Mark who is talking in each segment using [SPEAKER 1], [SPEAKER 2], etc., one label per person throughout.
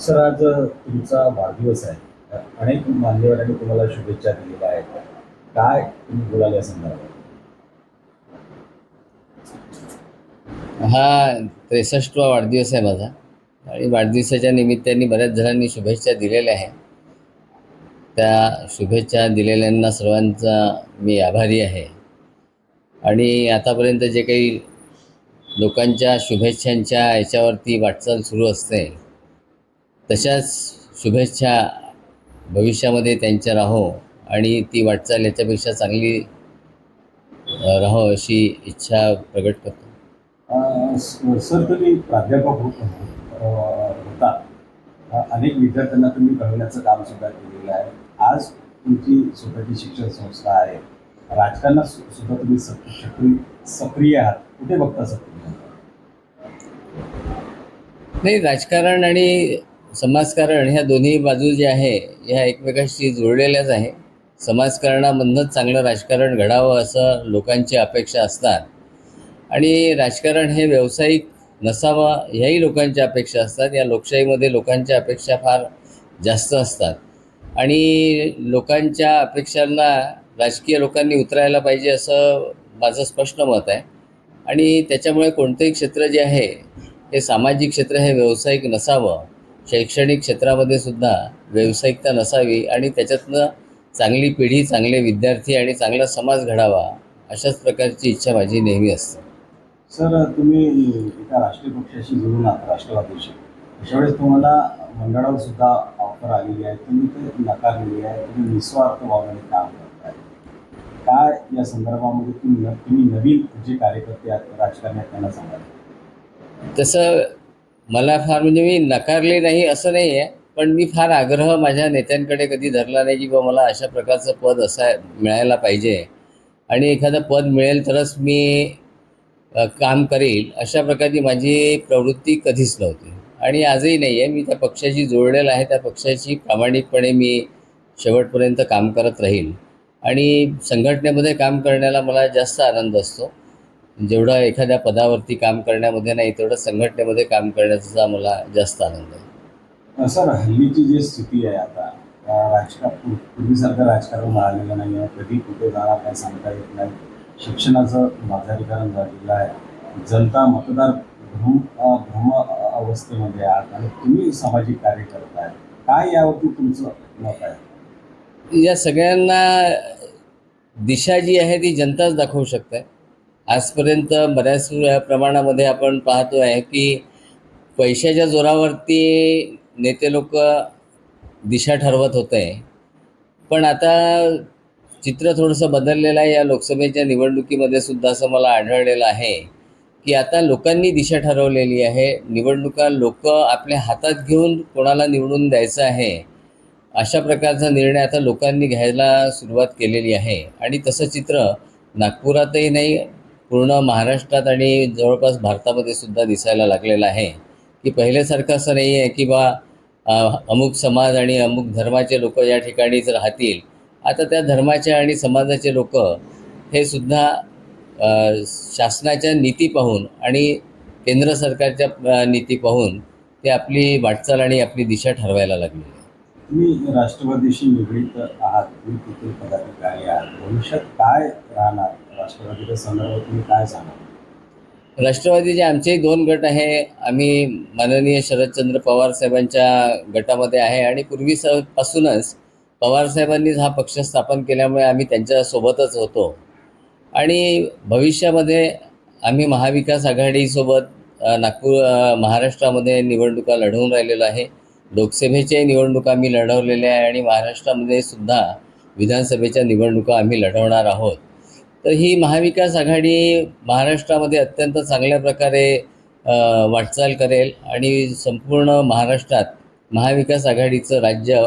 [SPEAKER 1] Sir आज तुमचा वाढदिवस आहे. अनेक मान्यवरांनी तुम्हाला शुभेच्छा दिलेल्या आहेत. काय तुम्ही बोलाल या संदर्भात?
[SPEAKER 2] हा त्रेसष्टवा वाढदिवस आहे माझा. आणि वाढदिवसाच्या निमित्ताने बऱ्याच जणांनी शुभेच्छा दिलेल्या आहे त्या शुभेच्छा दिलेल्यांना सर्वांचा मी आभारी आहे. आणि आतापर्यंत जे काही लोकांच्या शुभेच्छांच्या याच्यावरती वाटचाल सुरू असते तशाच शुभेच्छा भविष्यामध्ये त्यांच्या राहो आणि ती वाटचाल याच्यापेक्षा चांगली राहो अशी इच्छा प्रकट करतो.
[SPEAKER 1] सर तुम्ही प्राध्यापक होता अनेक विद्यार्थ्यांना तुम्ही घडवण्याचं काम सुद्धा केलेलं आहे. आज तुमची स्वतःची शिक्षण संस्था आहे. राजकारणात सुद्धा तुम्ही सक- सक्रिय सक्रिय आहात. कुठे बघता सक्रिय
[SPEAKER 2] नाही राजकारण आणि समाजकारण ह्या दोन्ही बाजू ज्या आहे ह्या एकमेकाशी जुळलेल्याच आहे. समाजकारणामधनंच चांगलं राजकारण घडावं असं लोकांची अपेक्षा असतात. आणि राजकारण हे व्यावसायिक नसावं ह्याही लोकांच्या अपेक्षा असतात. या लोकशाहीमध्ये लोकांच्या अपेक्षा फार जास्त असतात. आणि लोकांच्या अपेक्षांना राजकीय लोकांनी उतरायला पाहिजे असं माझं स्पष्ट मत आहे. आणि त्याच्यामुळे कोणतंही क्षेत्र जे आहे हे सामाजिक क्षेत्र हे व्यावसायिक नसावं. शैक्षणिक क्षेत्रामध्ये सुद्धा व्यावसायिकता नसावी आणि त्याच्यातनं चांगली पिढी चांगले विद्यार्थी आणि चांगला समाज घडावा अशाच प्रकारची इच्छा माझी नेहमी असते.
[SPEAKER 1] सर तुम्ही एका राष्ट्रीय पक्षाशी जोडून आहात राष्ट्रवादीशी. अशा वेळेस तुम्हाला मंडळावर सुद्धा ऑफर आलेली आहे. तुम्ही ते नकारलेली आहे. तुम्ही निस्वार्थ भावनेने काम करताय. काय या संदर्भामध्ये तुम्ही तुम्ही नवीन जे कार्यकर्ते आहेत राजकारण्यात त्यांना सांगाल?
[SPEAKER 2] तसं मला फार म्हणजे मी नकारले नाही असं नाही आहे. पण मी फार आग्रह माझ्या नेत्यांकडे कधी धरला नाही की बा मला अशा प्रकारचं पद असा मिळायला पाहिजे. आणि एखादं पद मिळेल तरच मी काम करेल अशा प्रकारची माझी प्रवृत्ती कधीच नव्हती. आणि आजही नाही आहे. मी त्या पक्षाशी जोडलेला आहे. त्या पक्षाशी प्रामाणिकपणे मी शेवटपर्यंत काम करत राहील. आणि संघटनेमध्ये काम करण्याला मला जास्त आनंद असतो. जेवढा एखाद्या पदावरती काम करण्यामध्ये नाही तेवढं संघटनेमध्ये काम करण्याचा मला जास्त आनंद आहे.
[SPEAKER 1] सर हल्लीची जी स्थिती आहे आता राजकारण पूर्वीसारखं राजकारण राहिलेलं नाही आहे. कधी कुठे जाणार काय सांगता येत नाही. शिक्षणाचं बाजारीकरण झालेलं आहे. जनता मतदार भ्रम भ्रम अवस्थेमध्ये आहात आणि तुम्ही सामाजिक कार्य करताय. काय यावरती तुमचं मत आहे?
[SPEAKER 2] या सगळ्यांना दिशा जी आहे ती जनताच दाखवू शकते. आजपर्यंत बऱ्याच प्रमाणामध्ये आपण पाहतो आहे की पैशाच्या जोरावरती नेते लोक दिशा ठरवत होते. पण आता चित्र थोडंसं बदललेलं आहे. या लोकसभेच्या निवडणुकीमध्ये सुद्धा असं मला आढळलेलं आहे की आता लोकांनी दिशा ठरवलेली आहे. निवडणुका लोक आपल्या हातात घेऊन कोणाला निवडून द्यायचं आहे अशा प्रकारचा निर्णय आता लोकांनी घ्यायला सुरुवात केलेली आहे. आणि तसं चित्र नागपुरातही नाही पूर्ण महाराष्ट्रात आणि जवळपास भारतामध्ये सुद्धा दिसायला लागलेलं आहे. की पहिल्यासारखं असं नाही आहे की बा अमुक समाज आणि अमुक धर्माचे लोक या ठिकाणीच राहतील आता त्या धर्माचे आणि समाजाचे लोक हे सुद्धा शासनाच्या नीती पाहून आणि केंद्र सरकारच्या नीती पाहून ते आपली वाटचाल आणि आपली दिशा ठरवायला लागली
[SPEAKER 1] तुम्ही राष्ट्रवादीशी निगडीत आहात तुम्ही तिथे पदाधिकारी आहात. भविष्यात काय राहणार? राष्ट्रवादीच्या संदर्भात तुम्ही काय सांगा
[SPEAKER 2] राष्ट्रवादीचे आमचेही दोन गट आहे आम्ही माननीय शरदचंद्र पवार साहेबांच्या गटामध्ये आहे आणि पूर्वी पासूनच पवार साहेबांनीच हा पक्ष स्थापन केल्यामुळे आम्ही त्यांच्यासोबतच होतो. आणि भविष्यामध्ये आम्ही महाविकास आघाडीसोबत नागपूर महाराष्ट्रामध्ये निवडणुका लढवून राहिलेलो आहे. लोकसभेच्याही निवडणुका आम्ही लढवलेल्या आहे आणि महाराष्ट्रामध्ये सुद्धा विधानसभेच्या निवडणुका आम्ही लढवणार आहोत. तर ही महाविकास आघाडी महाराष्ट्रामध्ये अत्यंत चांगल्या प्रकारे वाटचाल करेल आणि संपूर्ण महाराष्ट्रात महाविकास आघाडीचं राज्य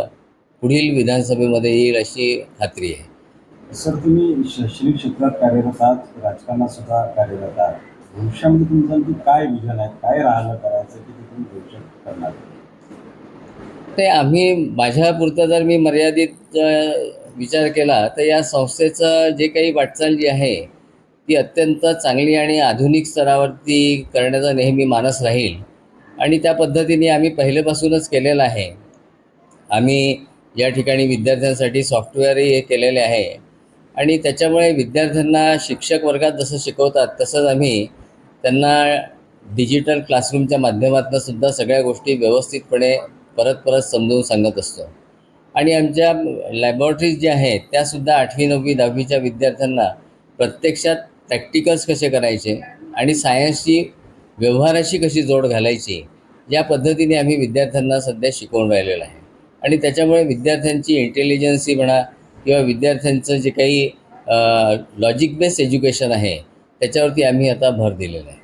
[SPEAKER 2] पुढील विधानसभेमध्ये येईल अशी खात्री आहे.
[SPEAKER 1] सर तुम्ही शैक्षणिक क्षेत्रात कार्यरत आहात राजकारणात सुद्धा कार्यरत आहात. भविष्यामध्ये तुमचं आणखी काय विजन आहे? काय राहिलं करायचं की ते तुम्ही भविष्यात करणार?
[SPEAKER 2] ते आम्ही माझ्यापुरतं जर मी मर्यादित विचार केला तर या संस्थेचं जे काही वाटचाल जी आहे ती अत्यंत चांगली आणि आधुनिक स्तरावरती करण्याचा नेहमी मानस राहील. आणि त्या पद्धतीने आम्ही पहिल्यापासूनच केलेलं आहे. आम्ही या ठिकाणी विद्यार्थ्यांसाठी सॉफ्टवेअरही हे केलेले आहे. आणि त्याच्यामुळे विद्यार्थ्यांना शिक्षक वर्गात जसं शिकवतात तसंच आम्ही त्यांना डिजिटल क्लासरूमच्या माध्यमातून सुद्धा सगळ्या गोष्टी व्यवस्थितपणे परत परत समजून सांगत असतो. आणि आमच्या लॅबॉरेटरीज ज्या आहेत त्यासुद्धा आठवी नववी दहावीच्या विद्यार्थ्यांना प्रत्यक्षात प्रॅक्टिकल्स कसे करायचे आणि सायन्सची व्यवहाराशी कशी जोड घालायची या पद्धतीने आम्ही विद्यार्थ्यांना सध्या शिकवून राहिलेलं आहे. आणि त्याच्यामुळे विद्यार्थ्यांची इंटेलिजन्सी म्हणा किंवा विद्यार्थ्यांचं जे काही लॉजिक बेस्ड एज्युकेशन आहे त्याच्यावरती आम्ही आता भर दिलेला आहे.